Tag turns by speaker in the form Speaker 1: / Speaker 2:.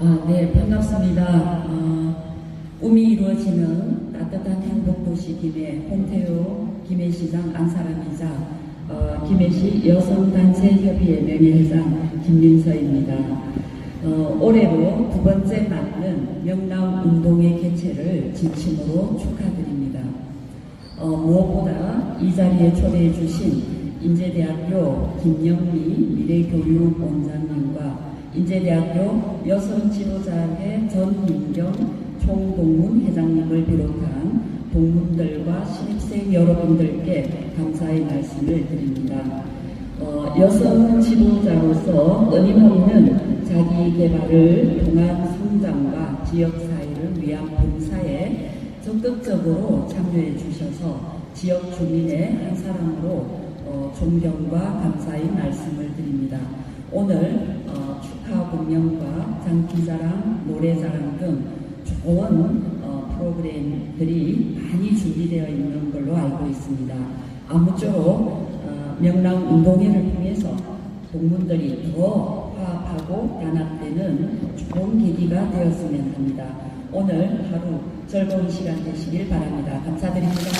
Speaker 1: 아, 네, 반갑습니다. 어, 꿈이 이루어지는 따뜻한 행복도시 김해 홍태호 김해시장 안사람이자 어, 김해시 여성단체협의회 명예회장 김민서입니다. 어, 올해로 두 번째 맞는 명랑 운동회 개최를 진심으로 축하드립니다. 어, 무엇보다 이 자리에 초대해 주신 인제대학교 김영미 미래교육원장님과 인제대학교 여성지도자회 전민경 총동문 회장님을 비롯한 동문들과 신입생 여러분들께 감사의 말씀을 드립니다. 어, 여성 지도자로서 끊임없는 자기 개발을 통한 성장과 지역 사회를 위한 봉사에 적극적으로 참여해 주셔서 지역 주민의 한 사람으로 어, 존경과 감사의 말씀을 드립니다. 오늘 어, 축하 공연과 장기자랑, 노래자랑 등 좋은 어, 프로그램들이 많이 준비되어 있는 걸로 알고 있습니다. 아무쪼록 어, 명랑 운동회를 통해서 동문들이 더 화합하고 단합되는 좋은 계기가 되었으면 합니다. 오늘 하루 즐거운 시간 되시길 바랍니다. 감사드립니다.